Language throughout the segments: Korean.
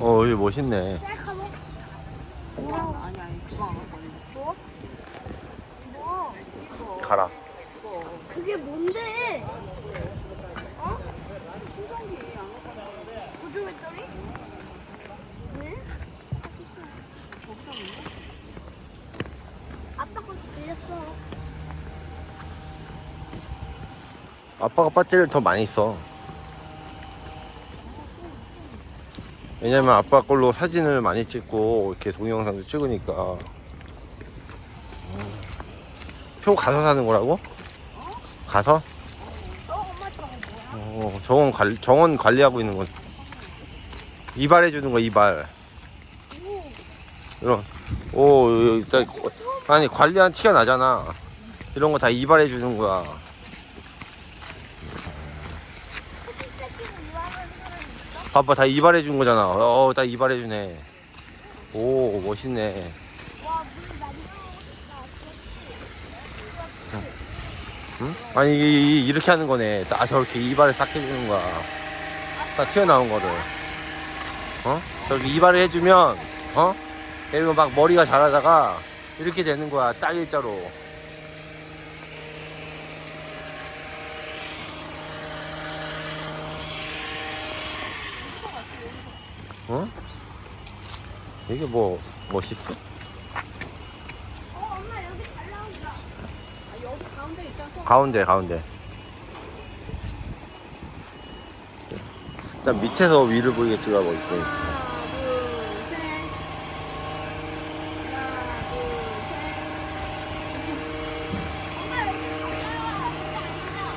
어, 여기 멋있네. 셀카로? 아니 아니 그거 안 하거든. 뭐? 가라. 그게 뭔데? 어? 충전기 안 배터리? 아빠 거 들렸어. 아빠가 배터리를 더 많이 써. 왜냐면 아빠 걸로 사진을 많이 찍고 이렇게 동영상도 찍으니까. 음. 표 가서 사는 거라고? 가서? 어, 저거 뭐야? 어, 정원 관리, 정원 관리하고 있는 건. 이발해 주는 거, 이발. 오, 이런. 오, 일단, 아니, 관리한 티가 나잖아. 이런 거 다 이발해 주는 거야. 햇빛 이와하는 사람 있어? 봐봐, 다 이발해 준 거잖아. 어, 다 이발해 주네. 오, 멋있네. 응? 아니, 이게 이- 이렇게 하는 거네. 딱 저렇게 이발을 싹 해주는 거야. 딱 튀어나온 거를. 어? 저렇게 이발을 해주면, 어? 그리고 막 머리가 자라다가 이렇게 되는 거야. 딱 일자로. 어? 이게 뭐, 멋있어? 어, 엄마 여기 잘 나온다. 아, 여기 가운데 서 가운데 가운데 일단 밑에서 위를 보이게 찍어보고 있고 하나 둘 셋. 하나 둘 엄마 여기 잘 나와.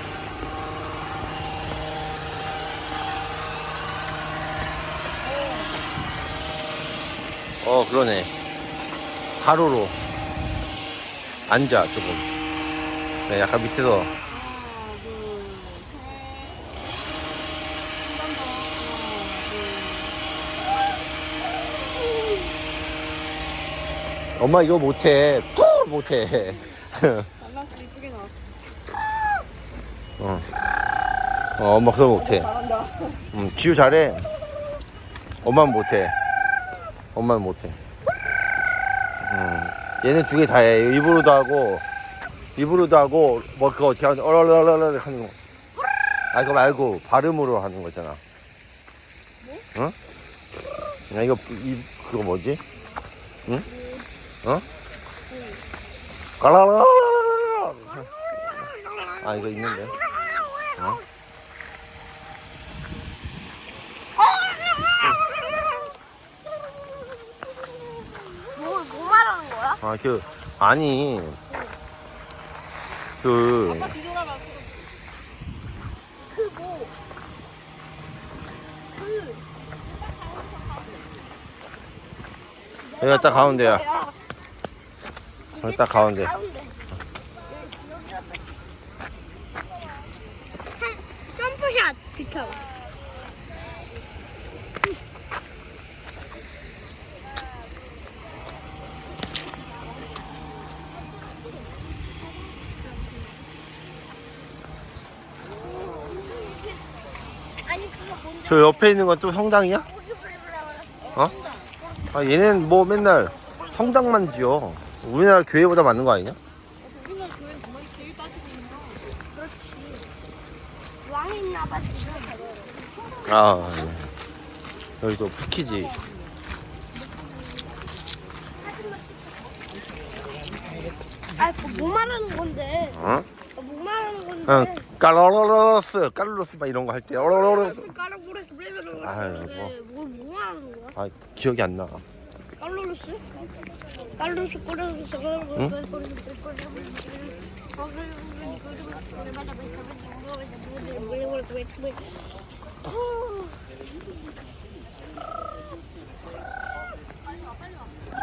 어 그러네 가로로 앉아 조금 네 약간 밑에서. 엄마 이거 못해 또 못해 달라스 이쁘게 나왔어. 어. 어 엄마 그거 못해 잘한다. 음, 지우 잘해 엄마는 못해 엄마는 못해 음, 얘는 두 개 다 해 입으로도 하고 입으로도 하고 뭐 그거 어떻게 하는 어라라라라 하는 거. 아 그거 말고 발음으로 하는 거잖아. 응? 야 이거 이 그거 뭐지? 응? 어? 까라라라라라. 아 이거 있는데. 어? 뭐, 뭐 말하는 거야? 아 그 아니 그 아빠 뒤돌아봐. 그 뭐? 그. 여기가 딱 가운데야. 야, 여기 딱 가운데. 가운데. 여기, 여기 앞에. 한, 점프샷 비켜. 아니 그거 뭔데? 저 옆에 있는 건 또 성당이야? 어? 아 얘는 뭐 맨날 성당만 지어. 우리나라 교회보다 많은 거 아니냐? 우리나라 교회는 그만이 제일 따지고 있는 거. 그렇지. 왕이 있나봐 지금. 아 예. 여기 또 패키지. 아, 그뭐 말하는 건데? 어? 어, 뭐? 그냥 깔로로로스 깔로로스 막 이런 거 할때 블레블레 아유, 뭐, 뭐 말하는 거야? 아 기억이 안 나. 깔로로스? 깔로로스 꼬르로스 응?